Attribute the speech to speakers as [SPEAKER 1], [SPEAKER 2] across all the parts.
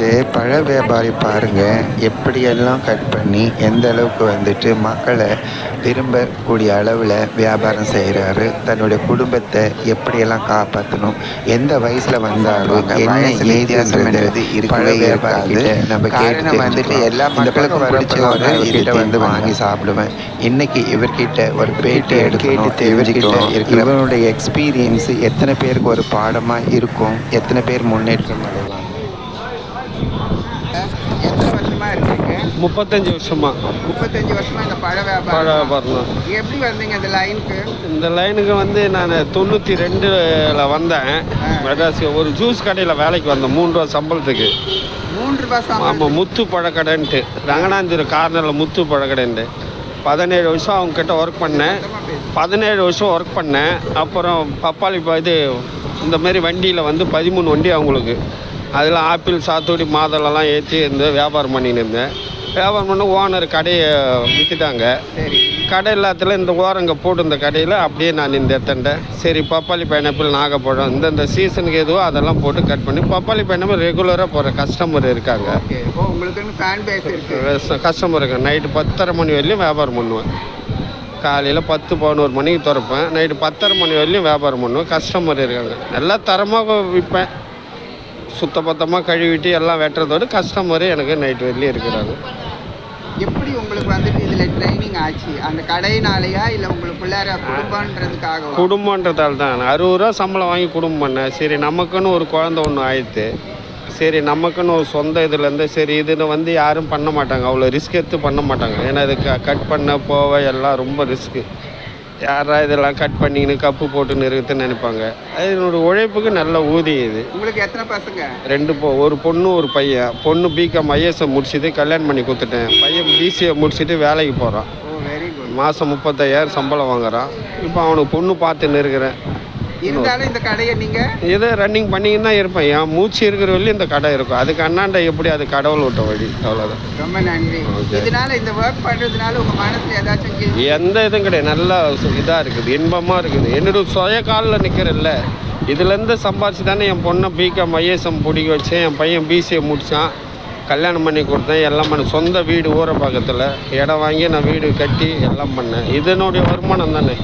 [SPEAKER 1] இது பழ வியாபாரி பாருங்க. எப்படியெல்லாம் கட் பண்ணி எந்த அளவுக்கு வந்துட்டு மக்களை விரும்பக்கூடிய அளவில் வியாபாரம் செய்கிறாரு தன்னுடைய குடும்பத்தை எப்படியெல்லாம் காப்பாற்றணும் எந்த வயசில் வந்தாலும் என்ன ஏதுன்றது பழ வியாபாரிகிட்ட நம்ம கேட்டு வந்துட்டு எல்லா மக்களுக்கும் பிடிச்ச ஒரு இவர்கிட்ட வந்து வாங்கி சாப்பிடுவேன். இன்னைக்கு இவர்கிட்ட ஒரு பேட்டி எடுத்து இவர்கிட்ட இருக்கிற இவனுடைய எக்ஸ்பீரியன்ஸ் எத்தனை பேருக்கு ஒரு பாடமாக இருக்கும் எத்தனை பேர் முன்னேற்றம் அடைவாங்க?
[SPEAKER 2] எத்தனை வருஷமா இருக்கீங்க
[SPEAKER 3] முப்பத்தஞ்சு வருஷமா.
[SPEAKER 2] முப்பத்தஞ்சு வருஷமா இந்த பழ
[SPEAKER 3] பழ
[SPEAKER 2] வியாபாரம்.
[SPEAKER 3] வியாபாரம் தான்.
[SPEAKER 2] எப்படி வந்தீங்க இந்த லைனுக்கு
[SPEAKER 3] இந்த லைனுக்கு வந்து நான் தொண்ணூற்றி ரெண்டில் வந்தேன் மெட்ராஸ் ஒரு ஜூஸ் கடையில் வேலைக்கு வந்தேன் மூணு ரூபா சம்பளத்துக்கு.
[SPEAKER 2] மூன்று ரூபாய் சாமான்
[SPEAKER 3] ஆமாம் முத்து பழக்கடைன்ட்டு ரங்கநாந்திர கார்னரில் முத்து பழக்கடைன்ட்டு பதினேழு வருஷம் அவங்க கிட்ட ஒர்க் பண்ணேன். பதினேழு வருஷம் ஒர்க் பண்ணேன். அப்புறம் பப்பாளி இது இந்த மாதிரி வண்டியில் வந்து பதிமூணு வண்டி அவங்களுக்கு. அதில் ஆப்பிள் சாத்துக்குடி மாதுளெல்லாம் ஏற்றி இருந்து வியாபாரம் பண்ணின்னு இருந்தேன். வியாபாரம் பண்ண ஓனர் கடையை விற்றுட்டாங்க கடை எல்லாத்துல இந்த ஓரங்க போட்டு இந்த கடையில் அப்படியே நான் இந்த எடுத்துட்டேன் சரி பப்பாளி பைனாப்பிள் நாகப்பழம் இந்தந்த சீசனுக்கு எதுவோ அதெல்லாம் போட்டு கட் பண்ணி பப்பாளி பைனாப்பிள் ரெகுலராக போகிற கஸ்டமர் இருக்காங்க. கஸ்டமர் இருக்காங்க நைட்டு பத்தரை மணி வரையிலும் வியாபாரம் பண்ணுவேன். காலையில் பத்து பதினோரு மணிக்கு திறப்பேன். நைட்டு பத்தரை மணி வரையிலும் வியாபாரம் பண்ணுவேன். கஸ்டமர் இருக்காங்க. நல்லா தரமாக விற்பேன். சுத்தபத்தமாக கழுவிட்டு எல்லாம் வெட்டுறதோடு கஸ்டமரு எனக்கு நைட்டு வரையிலும் இருக்கிறாங்க.
[SPEAKER 2] எப்படி உங்களுக்கு வந்துட்டு இதுல ட்ரைனிங் ஆச்சு? அந்த கடையினாலயா இல்ல உங்களுக்குள்ளார குடும்பன்றதுக்காக
[SPEAKER 3] குடும்பன்றதால தான். அறுபது ரூபா சம்பளம் வாங்கி குடும்பம் பண்ணேன். சரி நமக்குன்னு ஒரு குழந்தை ஒன்று ஆயிடுத்து. சரி நமக்குன்னு ஒரு சொந்த இதுலேருந்து சரி இதில் வந்து யாரும் பண்ண மாட்டாங்க. அவ்வளோ ரிஸ்க் எடுத்து பண்ண மாட்டாங்க. ஏன்னா இது கட் பண்ண போவ எல்லாம் ரொம்ப ரிஸ்க்கு யாரா இதெல்லாம் கட் பண்ணிக்கின்னு கப்பு போட்டு நிறுத்துன்னு நினைப்பாங்க. அது என்னோட உழைப்புக்கு நல்ல ஊதியம் இது.
[SPEAKER 2] உங்களுக்கு எத்தனை பசங்க?
[SPEAKER 3] ரெண்டு பொ ஒரு பொண்ணு ஒரு பையன். பொண்ணு பிகாம் ஐஎஸ்ஐ முடிச்சுட்டு கல்யாணம் பண்ணி கொடுத்துட்டேன். பையன் பிசிஏ முடிச்சுட்டு வேலைக்கு போகிறான் மாதம் முப்பத்தாயிரம் சம்பளம் வாங்குறான். இப்போ அவனுக்கு பொண்ணு பார்த்துன்னு இருக்கிறேன்.
[SPEAKER 2] இருந்தாலும் இந்த கடையை நீங்க
[SPEAKER 3] இதை ரன்னிங் பண்ணிக்கின்னு தான் இருப்பேன். என் மூச்சு இருக்கிற வரையும் இந்த கடை இருக்கும். அதுக்கு அண்ணாண்ட எப்படி அது கடவுள் விட்ட வழி? அவ்வளோதான்
[SPEAKER 2] ரொம்ப நன்றி. இதனால இந்த ஒர்க் பண்றதுனால உங்க மனசுல ஏதாச்சும்
[SPEAKER 3] எந்த இதுவும் கிடையாது. நல்லா இதாக இருக்குது. இன்பமாக இருக்குது. என்னோட சுய காலில் நிற்கிறல்ல இதுலேருந்து சம்பாதிச்சு தானே என் பொண்ணை பிகாம் ஐஎஸ்எம் பிடிக்க வச்சேன். என் பையன் பிசிஏ முடித்தான் கல்யாணம் பண்ணி கொடுத்தேன். எல்லாம் பண்ண சொந்த வீடு ஊர பக்கத்தில். இடம் வாங்கி நான் வீடு கட்டி எல்லாம் பண்ணேன். இதனுடைய வருமானம் தானே.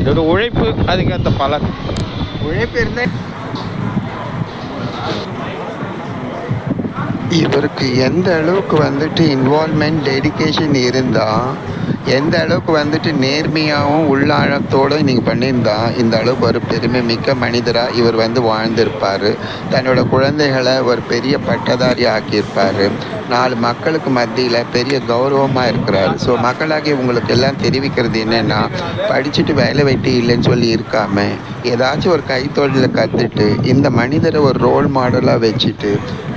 [SPEAKER 3] இதோட உழைப்பு அதுக்கேற்ற பலன்
[SPEAKER 2] உழைப்பு இருந்தா
[SPEAKER 1] இவருக்கு எந்த அளவுக்கு வந்துட்டு இன்வால்மெண்ட் டெடிகேஷன் இருந்தால் எந்த அளவுக்கு வந்துட்டு நேர்மையாகவும் உள்ளாழத்தோடு நீங்கள் பண்ணியிருந்தா இந்த அளவுக்கு ஒரு பெருமை மிக்க மனிதராக இவர் வந்து வாழ்ந்திருப்பார். தன்னோட குழந்தைகளை ஒரு பெரிய பட்டதாரி ஆக்கியிருப்பார். நாலு மக்களுக்கு மத்தியில் பெரிய கௌரவமாக இருக்கிறார். ஸோ மக்களாகி உங்களுக்கு எல்லாம் தெரிவிக்கிறது என்னென்னா படிச்சுட்டு வேலை வெட்டி இல்லைன்னு சொல்லி இருக்காம ஏதாச்சும் ஒரு கைத்தொழிலை கற்றுட்டு இந்த மனிதரை ஒரு ரோல் மாடலாக வச்சுட்டு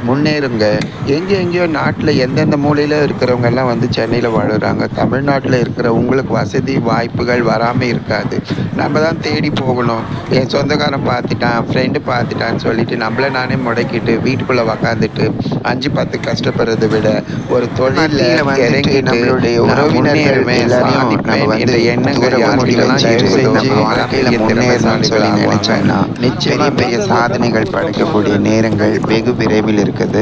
[SPEAKER 1] முன்னேறுங்க. எங்கே எங்கேயோ நாட்டில் எந்தெந்த மூலையில் இருக்கிறவங்க எல்லாம் வந்து சென்னையில் வாழுறாங்க. தமிழ்நாட்டில் இருக்கிற உங்களுக்கு வசதி வாய்ப்புகள் வராமல் இருக்காது. நம்ம தான் தேடி போகணும். என் சொந்தக்காரன் பார்த்துட்டான் ஃப்ரெண்டு பார்த்துட்டான்னு சொல்லிட்டு நம்மள நானே முடக்கிட்டு வீட்டுக்குள்ளே உக்காந்துட்டு அஞ்சு பத்து கஷ்டப்படுறதை விட ஒரு தொழிலில் இறங்கி நம்மளுடைய வந்து எண்ணங்கள் நிச்சயம் பெரிய சாதனைகள் படைக்கக்கூடிய நேரங்கள் வெகு விரைவில் இருக்குது